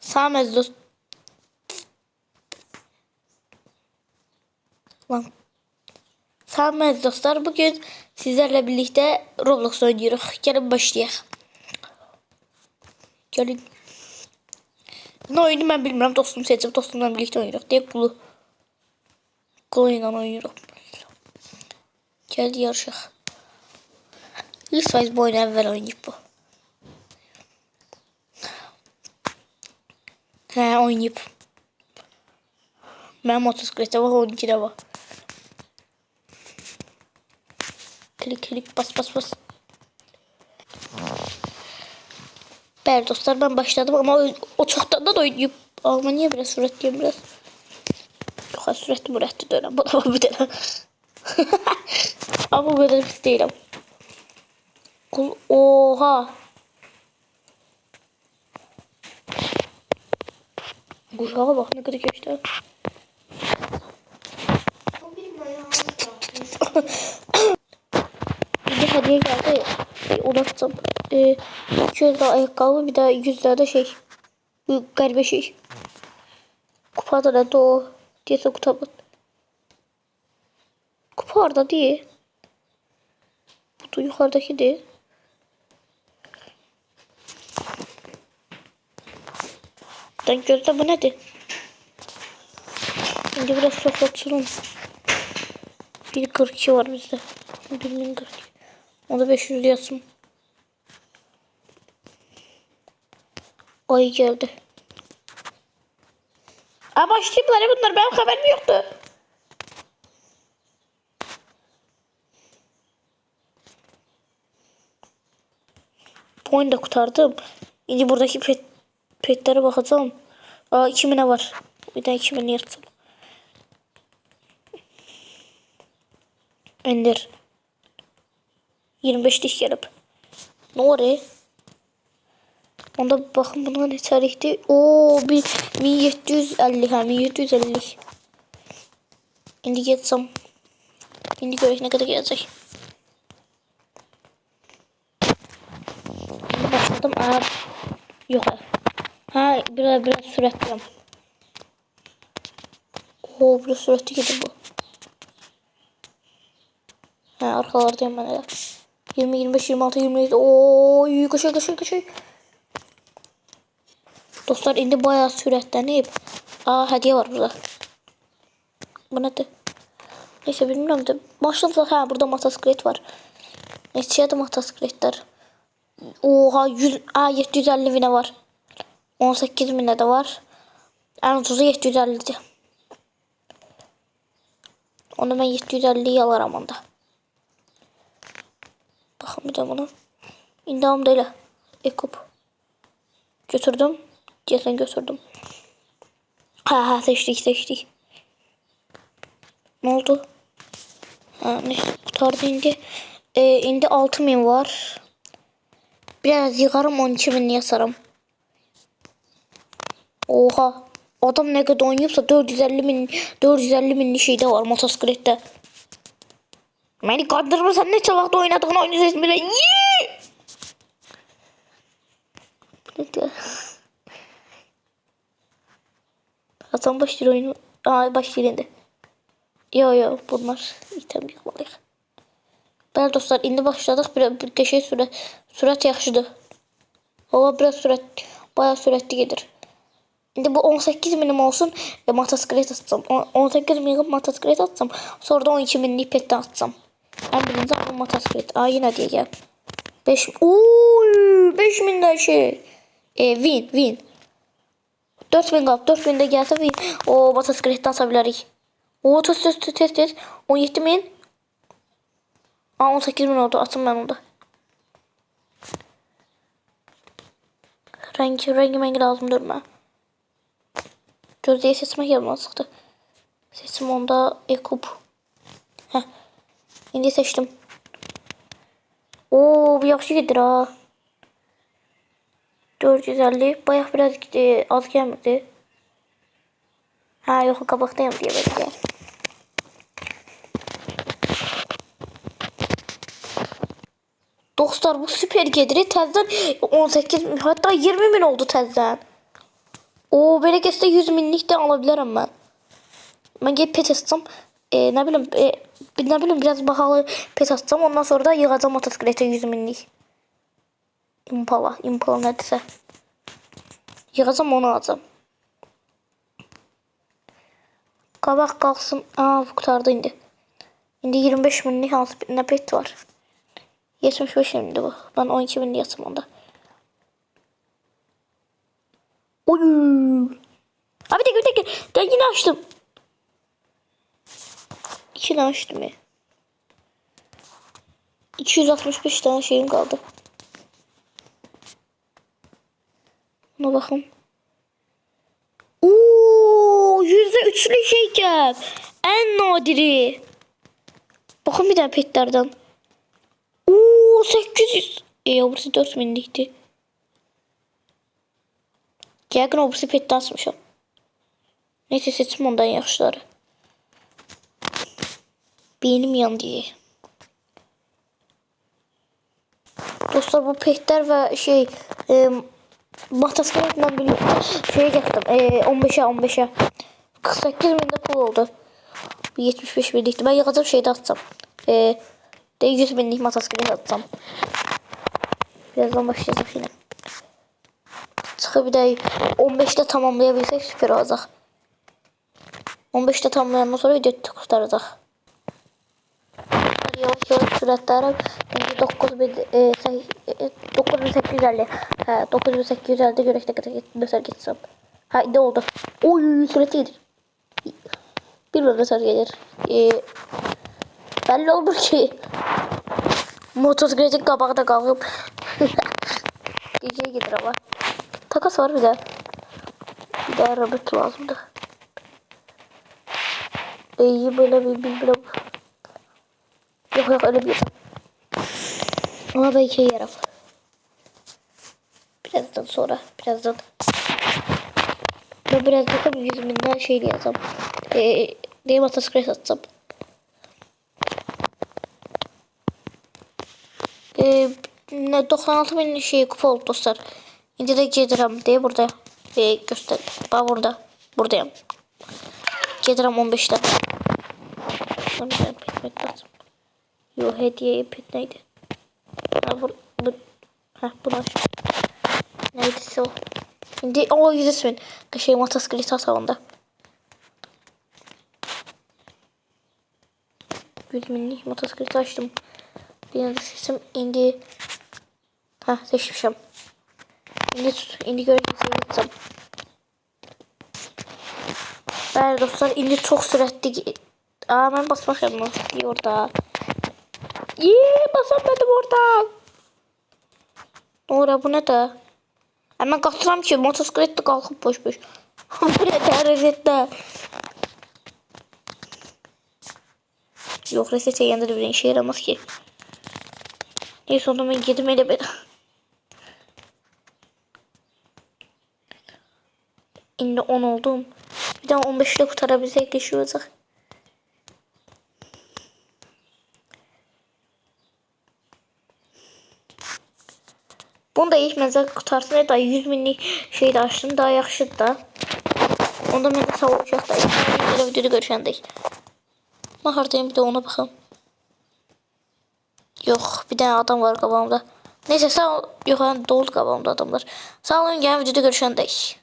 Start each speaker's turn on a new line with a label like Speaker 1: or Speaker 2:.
Speaker 1: Samet dost. Lan. Samet dostlar bugün sizlerle birlikte Roblox oynuyoruz. Gelin başlayalım. Gelin. Ne oyunu ben bilmiyorum. Dostum seçip dostumla birlikte oynuyoruz. Diye kulu. Kuluyla oynuyoruz. Gel yarışak. Lütfen bu oyunu evvel oynayıp bu. Oynayıp. Ben motosiklete var 12'de var. Klik klik bas bas bas. Evet dostlar ben başladım ama o, çoktan da oynayıp. Ama niye biraz süratliyim biraz. Yok ha süratli müratli dönem. Bu da bir dönem. ama bu kadar pis değilim. Oha. Kuşağa bak ne kadar geçti. bir hediye geldi. Şey, unuttum. Ee, 200 lira ayakkabı bir de 100 lira da şey. Bu garibe şey. Kupada da o. Diyese kutabın. Kupa orada değil. Bu da yukarıdaki değil. Ben gözde bu nedir? Şimdi biraz sokatalım. 1.42 var bizde. 1042. Onu 500 yazsın. Ay geldi. Aa başlayıplar bunlar. Benim haberim yoktu. Bu oyunu da kurtardım. Şimdi buradaki pet, petlere bakacağım. Aa 2000'e var. Bir daha 2000'i yırtalım. Ender. 25 diş gelip. Ne oraya? Onda bakın buna ne tarihti? Oo bir 1750 ha 1750. Şimdi geçsem. Şimdi görek ne kadar gelecek. Şimdi başladım. Aa, yok ha. Biraz biraz süratli. Oo biraz süratli gidiyor bu. Ha arkalardayım ben hele. 20, 25, 26, 27. Oo koşuyor koşuyor koşuyor. Dostlar indi bayağı süratlenip. Aa hediye var burada. Bu nedir? Neyse bilmiyorum da. Başladı ha burada motosiklet var. Neyse da motosikletler. Oha 100, aa 750 bine var. 18 bine de var. En ucuzu 750 'di. Onu ben 750'yi alırım onda. Bir de buna. İndam değil. Ekup. Götürdüm. Cesen götürdüm. Ha ha seçtik seçtik. Ne oldu? Ha neyse kurtardı indi. Ee, indi 6000 var. Biraz yıkarım 12 bin yazarım. Oha. Adam ne kadar oynuyorsa 450 bin 450 bin şeyde var motosiklette. Beni kandırmasan ne çalakta oynadığını oynayacaksın bile. Hasan başlıyor oyunu. Aa başlıyor indi. Yo yo bunlar item yapmalıyıq. Bəli dostlar indi başladıq. Bir, bir qəşəng sürət sürət yaxşıdır. Hava biraz sürət bayağı sürətli gedir. İndi bu 18 minim olsun ve motosiklet atsam. O- 18 minim motosiklet atsam. Sonra da 12 minlik petten atsam. En birinci bu motosiklet. Aa yine diye gel. 5 Oy 5 mindən şey. E, win win. 4000 qap. 4000 də gəlsə win. O motosikletdən ata bilərik. O test test test test test. 17 min. Aa 18 min oldu. Atım ben onda. Rengi rengi mengi lazım durma. Gözdeyi sesime gelmezdi. Sesim onda ekup. Heh. Şimdi seçtim. Oo bir yaxşı gedir ha. 450 bayağı biraz e, az gelmedi. Ha yok kabaktayım diye belki. Dostlar bu süper gelir. Tezden 18 hatta 20 bin oldu tezden. O belə kəsdə 100 minlik də ala bilərəm mən. Mən gedib pet açsam, e, nə bilim, e, nə bilim biraz bahalı pet açsam, ondan sonra da yığacam motosikletə 100 minlik. Impala, Impala nədirsə. Yığacam onu alacam. Qabaq qalsın. Aa, bu qutardı indi. İndi 25 minlik hansı nə pet var? 75 minlik bu. Ben 12 minlik yatsam onda. Oy. Abi bir dakika. Ben yine açtım. İkini açtım ya. 265 tane şeyim kaldı. Buna bakın. Oo, yüzde üçlü şeker. En nadiri. Bakın bir tane petlerden. Oo 800. E burası 4000'likti. Yakın o burası pet asmışım. Neyse seçim ondan yaxşıları. Beynim yandı. Dostlar bu petler ve şey e, Mataskaret'den biliyorum. Şeye geçtim. E, 15'e 15'e. 48 binde pul oldu. 75 binlikti. Ben yakacağım şeyde atsam. E, de 100 binlik Mataskaret atsam. Birazdan başlayacağım yine. Çıkıp bir de 15'te tamamlayabilsek süper olacak. 15'te tamamlayandan sonra video 9000 e, say- e, 9850. Ha 9850'de görək ne kadar mesaj geçsem. Ha ne oldu? Oy sürat gelir. Bir mesaj gelir. E, belli olur ki. Motosikletin kabağına kalkıp Geceye gelir ama. Takas var bir de. Bir de robot lazımdı. İyi böyle bir bilmem. Yok yok öyle bir. Ama belki yerim. Birazdan sonra. Birazdan. Ben birazdan tabii yüzümden şey diyeceğim. Eee neyim ataskres atsam. Eee ne 96 bin şey kupa oldu dostlar. İndi de gedirəm deyə burada. E, göster. Bax burada. Buradayım. 15'də. Sonra ben pet lazım. Yo hediye pet neydi? Ha bu, bu ha bunu aç. Neydi o? Şimdi o yüzüsün. Şey motosiklet atalımda. 100 minlik motosiklet açtım. Yine de sesim indi. Ha seçmişim. İndi tut. İndi göreceğiz. Gitsem. Bəli dostlar, indi çox sürətli. Aa, mən basmışam nasıl orada. Yeee, basamadım orada. Ora bu nə də? Həmən qaçıram ki, motosiklet də qalxıb boş-boş. Bu nə də rezetdə? Yox, reset çəkəndə də bir işe yaramaz ki. Neyse onu ben gedim elə belə. İndi 10 oldum. Bir daha 15 ile kurtarabilsek de şu olacak. Bunu da ilk mənzə qutarsın da 100 minlik şey də açdım. Daha yaxşıdır da. Onda mən də sağ olacaq da. Belə videoda görüşəndək. Mən hardayım bir də ona baxım. Yox, bir dənə adam var qabağımda. Neyse sağ ol. Yox, yəni doldu qabağımda adamlar. Sağ olun, gəlin videoda görüşəndək.